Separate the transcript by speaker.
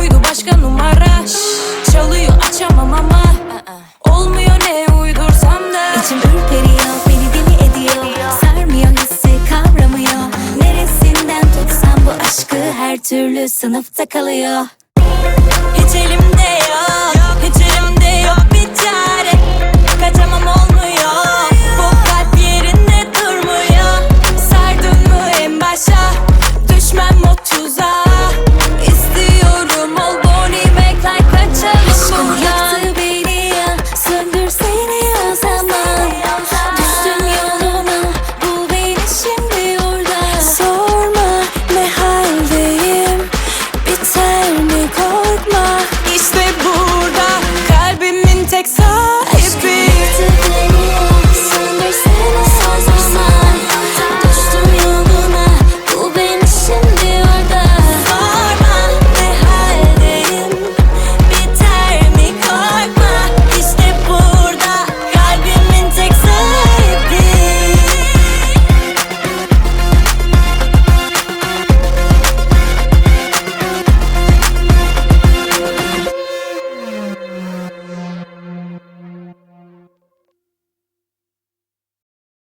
Speaker 1: Yok muydu başka numara. Çalıyor açamam ama. Olmuyor ne uydursam da.
Speaker 2: İçim ürperiyor, beni deli ediyor. Sarmıyor hissi kavramıyor. Neresinden tutsam bu aşkı her türlü sınıfta kalıyor. Hiç elimde